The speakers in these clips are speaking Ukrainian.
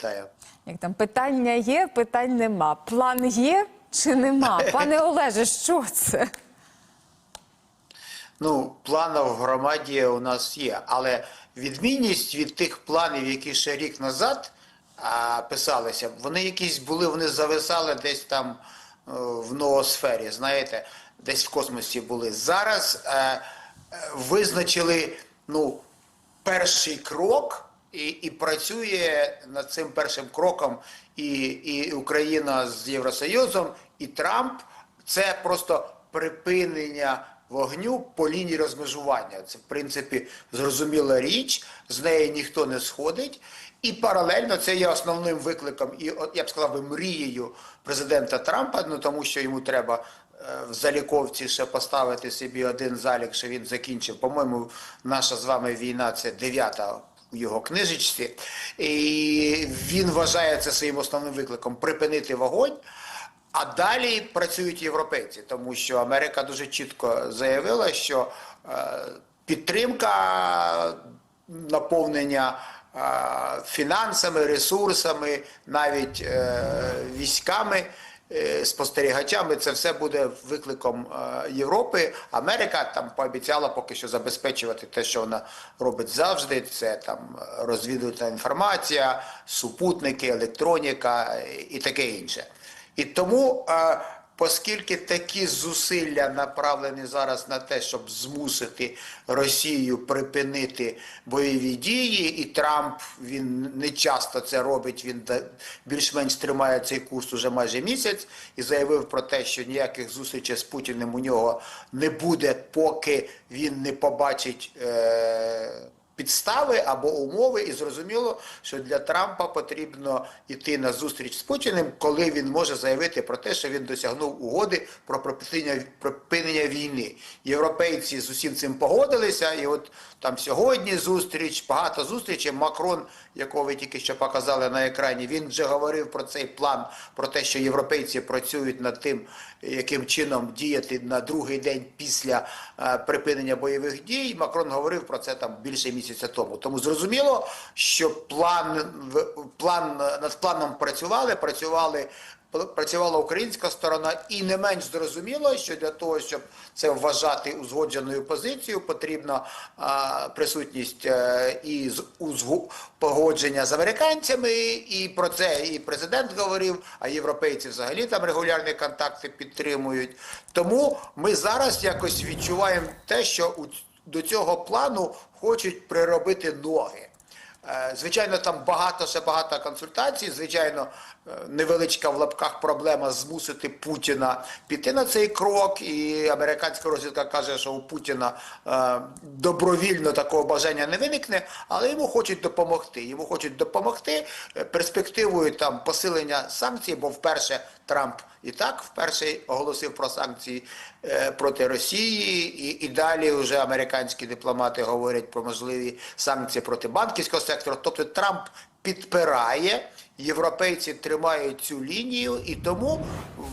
вітаю. Як там питання є, питань нема. План є чи нема? Пане Олеже, що це? Ну, плани в громаді у нас є, але відмінність від тих планів, які ще рік назад а, писалися, вони якісь були, вони зависали десь там е, в ноосфері, знаєте, десь в космосі були. Зараз е, е, визначили ну, перший крок. І, і працює над цим першим кроком і, і Україна з Євросоюзом, і Трамп. Це просто припинення вогню по лінії розмежування. Це, в принципі, зрозуміла річ, з неї ніхто не сходить. І паралельно це є основним викликом, і я б сказав би мрією президента Трампа, ну тому що йому треба е, в заліковці ще поставити собі один залік, що він закінчив. По-моєму, наша з вами війна це дев'ята у його книжечці. І він вважає це своїм основним викликом припинити вогонь. А далі працюють європейці, тому що Америка дуже чітко заявила, що е, підтримка наповнення е, фінансами, ресурсами, навіть е, військами, спостерігачами, це все буде викликом е, Європи. Америка там пообіцяла поки що забезпечувати те, що вона робить завжди. Це там розвідувальна інформація, супутники, електроніка і таке інше. І тому, е, оскільки такі зусилля направлені зараз на те, щоб змусити Росію припинити бойові дії, і Трамп він не часто це робить, він більш-менш тримає цей курс уже майже місяць і заявив про те, що ніяких зустрічей з Путіним у нього не буде, поки він не побачить. Е- підстави або умови, і зрозуміло, що для Трампа потрібно йти на зустріч з Путіним, коли він може заявити про те, що він досягнув угоди про припинення, припинення війни. Європейці з усім цим погодилися, і от там сьогодні зустріч, багато зустрічей. Макрон, якого ви тільки що показали на екрані, він вже говорив про цей план, про те, що європейці працюють над тим, яким чином діяти на другий день після е, припинення бойових дій. Макрон говорив про це там більше місяця тому. Тому зрозуміло, що план план над планом працювали, працювали. Працювала українська сторона, і не менш зрозуміло, що для того, щоб це вважати узгодженою позицією, потрібна а, присутність е, і погодження з американцями, і про це і президент говорив, а європейці взагалі там регулярні контакти підтримують. Тому ми зараз якось відчуваємо те, що у, до цього плану хочуть приробити ноги. Е, Звичайно, там багато ще багато консультацій. Звичайно, невеличка в лапках проблема змусити Путіна піти на цей крок. І американська розвідка каже, що у Путіна е, добровільно такого бажання не виникне, але йому хочуть допомогти. Йому хочуть допомогти е, перспективою там посилення санкцій, бо вперше Трамп і так вперше оголосив про санкції е, проти Росії, і, і далі вже американські дипломати говорять про можливі санкції проти банківського сектору. Тобто Трамп підпирає, європейці тримають цю лінію, і тому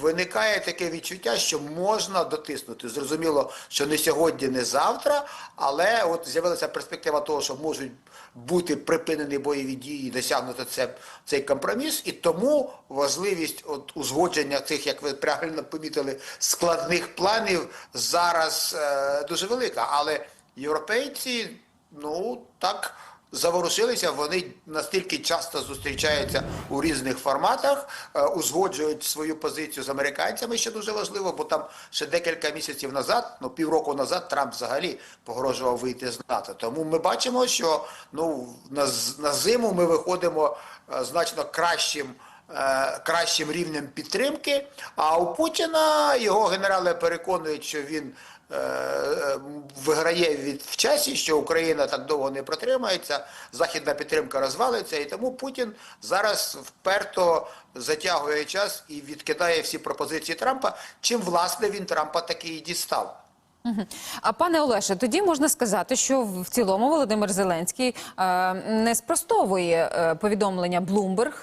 виникає таке відчуття, що можна дотиснути. Зрозуміло, що не сьогодні, не завтра, але от з'явилася перспектива того, що можуть бути припинені бойові дії, досягнути це, цей компроміс, і тому важливість от узгодження цих, як ви правильно помітили, складних планів зараз е, дуже велика. Але європейці, ну так. Заворушилися, вони настільки часто зустрічаються у різних форматах, е, узгоджують свою позицію з американцями, що дуже важливо, бо там ще декілька місяців назад, ну півроку назад, Трамп взагалі погрожував вийти з НАТО. Тому ми бачимо, що ну на, на зиму ми виходимо е, значно кращим. е, Кращим рівнем підтримки, а у Путіна його генерали переконують, що він виграє від в часі, що Україна так довго не протримається, західна підтримка розвалиться, і тому Путін зараз вперто затягує час і відкидає всі пропозиції Трампа, чим власне він Трампа таки і дістав. А пане Олеше, тоді можна сказати, що в цілому Володимир Зеленський е, не спростовує е, повідомлення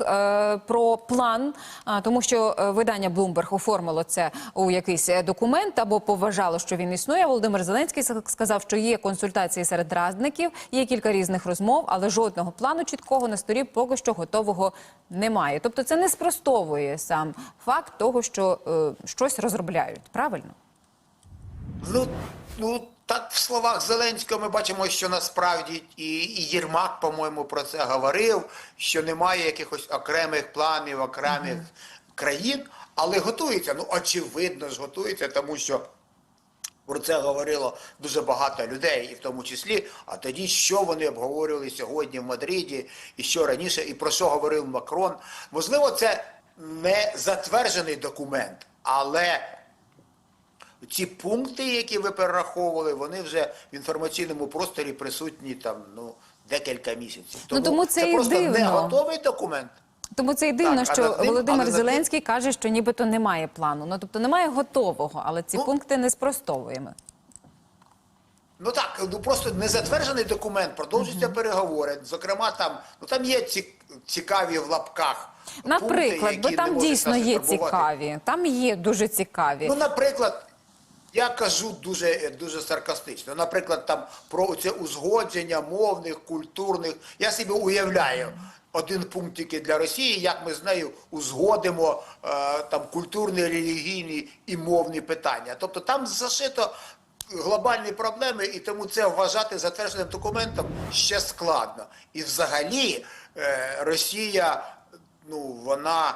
е, про план, а, тому що е, видання Bloomberg оформило це у якийсь е, документ або поважало, що він існує. Володимир Зеленський сказав, що є консультації серед радників, є кілька різних розмов, але жодного плану чіткого на столі поки що готового немає. Тобто, це не спростовує сам факт того, що е, щось розробляють. Правильно? Ну, ну так в словах Зеленського ми бачимо, що насправді і, і Єрмак, по-моєму, про це говорив, що немає якихось окремих планів, окремих країн, але готується. Ну, очевидно ж, готується, тому що. Про це говорило дуже багато людей, і в тому числі. А тоді що вони обговорювали сьогодні в Мадриді, і що раніше, і про що говорив Макрон. Можливо, це не затверджений документ, але ці пункти, які ви перераховували, вони вже в інформаційному просторі присутні там ну декілька місяців. Ну, тому це і просто не готовий документ. Тому це і дивно, Так, що ним- Володимир над ним- Зеленський каже, що нібито немає плану. Ну тобто немає готового, але ці Ну, пункти не спростовуємо. Ну так, ну просто не затверджений документ, продовжуються переговори. Зокрема, там ну там є ці цікаві в лапках. Наприклад, пункти, які не там дійсно є турбувати. цікаві. Там є дуже цікаві. Ну, наприклад, я кажу дуже, дуже саркастично. Наприклад, там про це узгодження мовних, культурних. Я собі уявляю один пункт тільки для Росії, як ми з нею узгодимо е, там культурні, релігійні і мовні питання. Тобто там зашито. Глобальні проблеми, і тому це вважати затвердженим документом ще складно. І взагалі е, Росія, ну вона е,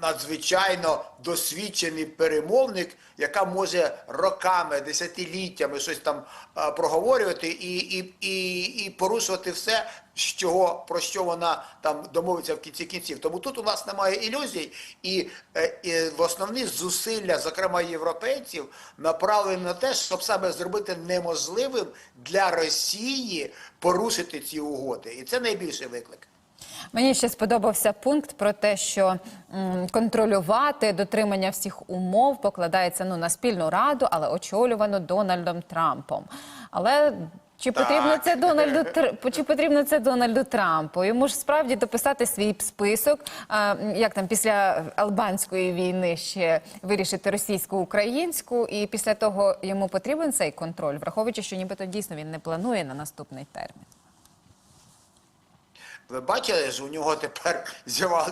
надзвичайно досвідчений перемовник, яка може роками, десятиліттями щось там е, проговорювати і, і, і, і порушувати все, з чого, про що вона там домовиться в кінці кінців. Тому тут у нас немає ілюзій, і, е, і в основні зусилля, зокрема європейців, направлені на те, щоб саме зробити неможливим для Росії порушити ці угоди. І це найбільший виклик. Мені ще сподобався пункт про те, що м, контролювати дотримання всіх умов покладається ну на спільну раду, але очолювано Дональдом Трампом. Але чи потрібно це Дональду Тр- чи потрібно це Дональду Трампу? Йому ж справді дописати свій список, а, м, як там після албанської війни ще вирішити російсько-українську, і після того йому потрібен цей контроль, враховуючи, що нібито дійсно він не планує на наступний термін. Ви бачили ж, у нього тепер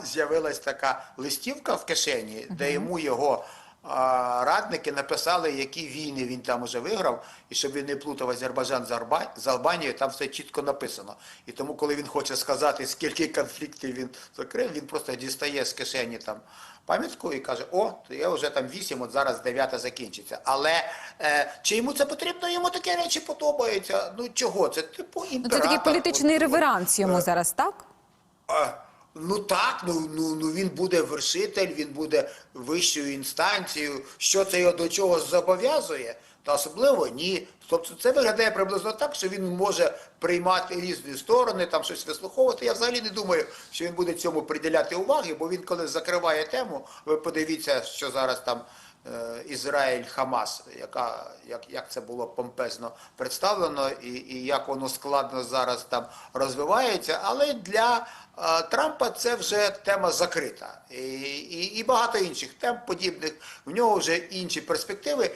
з'явилась така листівка в кишені, де йому його радники написали, які війни він там уже виграв, і щоб він не плутав Азербайджан з, Албанією, там все чітко написано. І тому, коли він хоче сказати, скільки конфліктів він закрив, він просто дістає з кишені там пам'ятку і каже: О, то я вже там вісім, от зараз дев'ята закінчиться. Але е, чи йому це потрібно? Йому такі речі подобаються. Ну чого? Це типу Ну це такий політичний От- реверанс йому зараз, так? а, Ну так, ну, ну, ну він буде вершитель, він буде вищою інстанцією. Що це його до чого зобов'язує? Та особливо ні. Тобто це виглядає приблизно так, що він може приймати різні сторони, там щось вислуховувати. Я взагалі не думаю, що він буде цьому приділяти уваги, бо він коли закриває тему, ви подивіться, що зараз там Ізраїль Хамас, яка як, як це було помпезно представлено, і, і як воно складно зараз там розвивається. Але для е, Трампа це вже тема закрита. І, і, і багато інших тем подібних. В нього вже інші перспективи.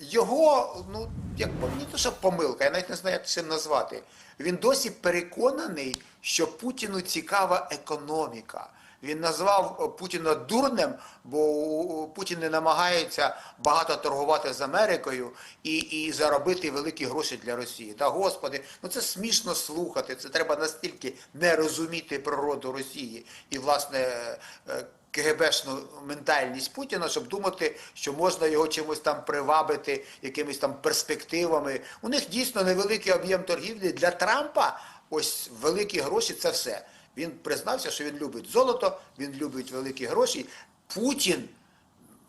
Його, ну як мені, то що помилка, я навіть не знаю, як це назвати. Він досі переконаний, що Путіну цікава економіка. Він назвав е, Путіна дурнем, бо Путін не намагається багато торгувати з Америкою і, і заробити великі гроші для Росії. Та господи, ну це смішно слухати. Це треба настільки не розуміти природу Росії і власне. е, КГБшну ментальність Путіна, щоб думати, що можна його чимось там привабити, якимись там перспективами. У них дійсно невеликий об'єм торгівлі. Для Трампа ось великі гроші це все. Він признався, що він любить золото, він любить великі гроші. Путін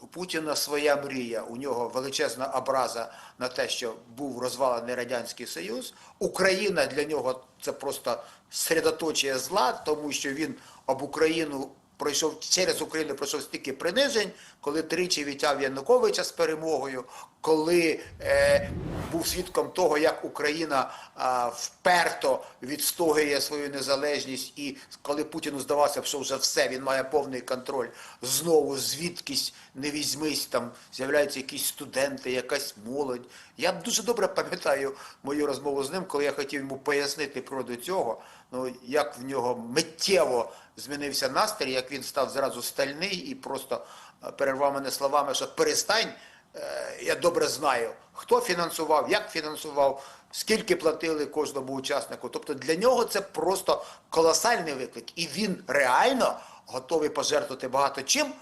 у Путіна своя мрія, у нього величезна образа на те, що був розвалений Радянський Союз. Україна для нього це просто середоточие зла, тому що він об Україну пройшов через Україну пройшов стільки принижень, коли тричі відтяв Януковича з перемогою, коли е, був свідком того, як Україна а, вперто відстоює свою незалежність, і коли Путіну здавалося що вже все, він має повний контроль, знову звідкись не візьмись, там з'являються якісь студенти, якась молодь. Я дуже добре пам'ятаю мою розмову з ним, коли я хотів йому пояснити природу цього, ну як в нього миттєво змінився настрій, як він став зразу стальний і просто е, перервав мене словами, що перестань. Е, Я добре знаю, хто фінансував, як фінансував, скільки платили кожному учаснику. Тобто для нього це просто колосальний виклик. І він реально готовий пожертвувати багато чим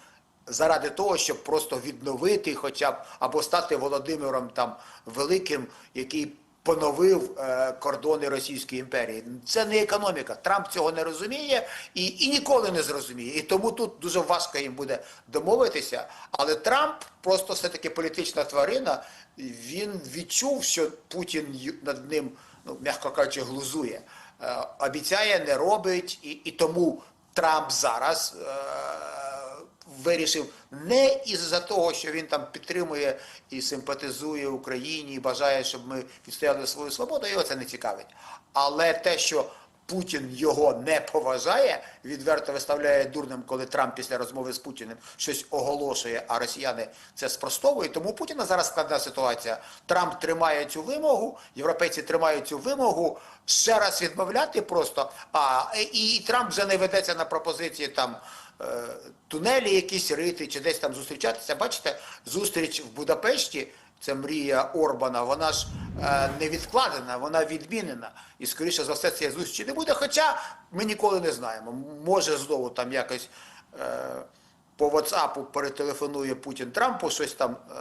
заради того, щоб просто відновити хоча б або стати Володимиром там Великим, який поновив е, кордони Російської імперії. Це не економіка. Трамп цього не розуміє і, і ніколи не зрозуміє. І тому тут дуже важко їм буде домовитися. Але Трамп просто все-таки політична тварина. Він відчув, що Путін над ним, ну м'яко кажучи, глузує. Е, обіцяє, не робить, і, і тому Трамп зараз. Е, вирішив не із-за того, що він там підтримує і симпатизує Україні, і бажає, щоб ми відстояли свою свободу, його це не цікавить. Але те, що Путін його не поважає, відверто виставляє дурним, коли Трамп після розмови з Путіним щось оголошує, а росіяни це спростовують. Тому Путіна зараз складна ситуація. Трамп тримає цю вимогу, європейці тримають цю вимогу. Ще раз відмовляти просто. А і, і Трамп вже не ведеться на пропозиції там тунелі якісь рити чи десь там зустрічатися. Бачите, зустріч в Будапешті. Це мрія Орбана, вона ж е, не відкладена, вона відмінена. І скоріше за все цієї зустрічі не буде. Хоча ми ніколи не знаємо. Може знову там якось е, по WhatsApp перетелефонує Путін Трампу, щось там е,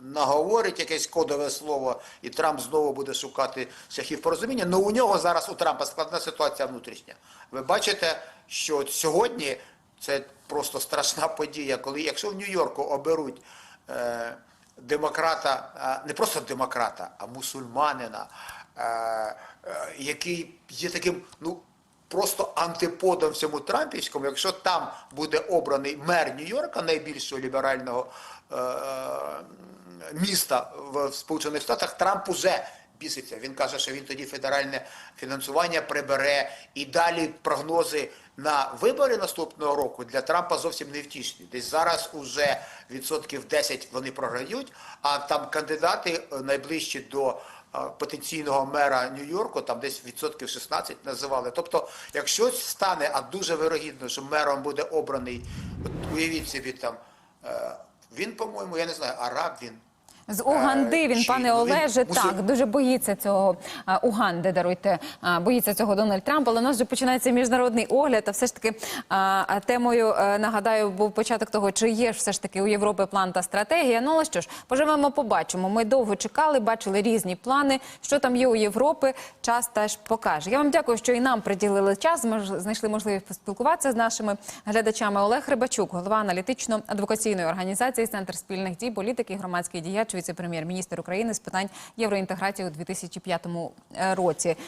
наговорить, якесь кодове слово, і Трамп знову буде шукати шляхів порозуміння. Ну у нього зараз у Трампа складна ситуація внутрішня. Ви бачите, що сьогодні це просто страшна подія, коли якщо в Нью-Йорку оберуть. Е, демократа, е, не просто демократа, а мусульманина, е, е, який є таким, ну. Просто антиподом всьому Трампівському, якщо там буде обраний мер Нью-Йорка, найбільшого ліберального е, міста в Сполучених Штатах, Трамп уже біситься. Він каже, що він тоді федеральне фінансування прибере і далі прогнози на вибори наступного року для Трампа зовсім не втішні. Десь зараз уже відсотків 10 вони програють, а там кандидати е, найближчі до е, потенційного мера Нью-Йорку, там десь відсотків 16 називали. Тобто, якщо стане, а дуже вирогідно, що мером буде обраний, уявіть собі там, е, він, по-моєму, я не знаю, араб він. З Уганди він, чи- пане він Олеже, так дуже боїться цього Уганди. Даруйте, боїться цього Дональд Трамп. Але у нас вже починається міжнародний огляд. А все ж таки темою е, нагадаю був початок того, чи є ж все ж таки у Європи план та стратегія. Ну але що ж, поживемо, побачимо. Ми довго чекали, бачили різні плани. Що там є у Європи, час теж покаже. Я вам дякую, що і нам приділили час. Ми знайшли можливість поспілкуватися з нашими глядачами. Олег Рибачук, голова аналітично-адвокаційної організації Центр спільних дій, політики, громадський діяч, віце-прем'єр-міністр України з питань євроінтеграції у 2005 році.